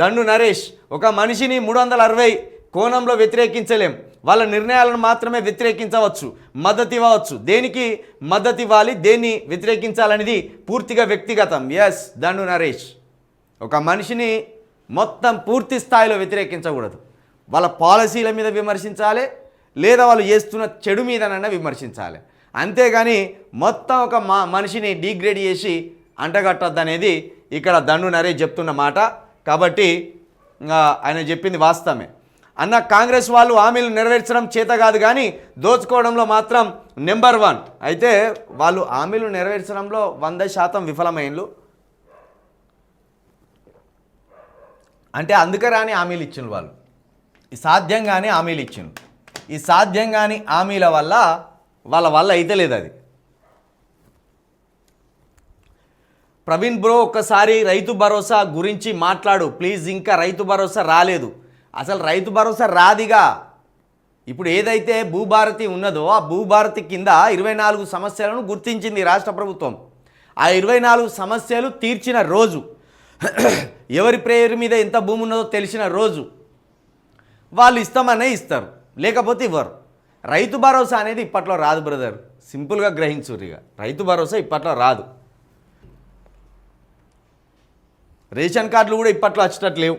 దండు నరేష్ ఒక మనిషిని మూడు వందల అరవై కోణంలో వ్యతిరేకించలేం. వాళ్ళ నిర్ణయాలను మాత్రమే వ్యతిరేకించవచ్చు మద్దతు ఇవ్వవచ్చు దేనికి మద్దతు ఇవ్వాలి దేన్ని వ్యతిరేకించాలనేది పూర్తిగా వ్యక్తిగతం. ఎస్ దండు నరేష్. ఒక మనిషిని మొత్తం పూర్తి స్థాయిలో వ్యతిరేకించకూడదు. వాళ్ళ పాలసీల మీద విమర్శించాలి లేదా వాళ్ళు చేస్తున్న చెడు మీదనన్నా విమర్శించాలి. అంతేగాని మొత్తం ఒక మా మనిషిని డిగ్రేడ్ చేసి అంటగట్టద్దు అనేది ఇక్కడ దండు నరేష్ చెప్తున్న మాట. కాబట్టి ఇంకా ఆయన చెప్పింది వాస్తవమే. అన్న కాంగ్రెస్ వాళ్ళు హామీలు నెరవేర్చడం చేత కాదు కానీ దోచుకోవడంలో మాత్రం నెంబర్ వన్. అయితే వాళ్ళు హామీలు నెరవేర్చడంలో వంద శాతం విఫలమైనలు అంటే అందుకే రాని హామీలు ఇచ్చిండ్రు వాళ్ళు. ఈ సాధ్యంగానే హామీలు ఇచ్చిండ్రు. ఈ సాధ్యంగాని హామీల వల్ల వాళ్ళ వల్ల అయితే లేదు అది. ప్రవీణ్ బ్రో ఒక్కసారి రైతు భరోసా గురించి మాట్లాడు. ప్లీజ్ ఇంకా రైతు భరోసా రాలేదు. అసలు రైతు భరోసా రాదిగా. ఇప్పుడు ఏదైతే భూభారతి ఉన్నదో ఆ భూభారతి కింద ఇరవై నాలుగు సమస్యలను గుర్తించింది రాష్ట్ర ప్రభుత్వం. ఆ ఇరవై నాలుగు సమస్యలు తీర్చిన రోజు ఎవరి ప్రేయర్ మీద ఎంత భూమి ఉన్నదో తెలిసిన రోజు వాళ్ళు ఇస్తామనే ఇస్తారు. లేకపోతే ఇవ్వరు. రైతు భరోసా అనేది ఇప్పట్లో రాదు బ్రదర్. సింపుల్గా గ్రహించుర్రు ఇక రైతు భరోసా ఇప్పట్లో రాదు. రేషన్ కార్డులు కూడా ఇప్పట్లో వచ్చేటట్లేవు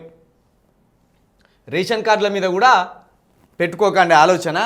రేషన్ కార్డుల మీద కూడా పెట్టుకోకండి ఆలోచన.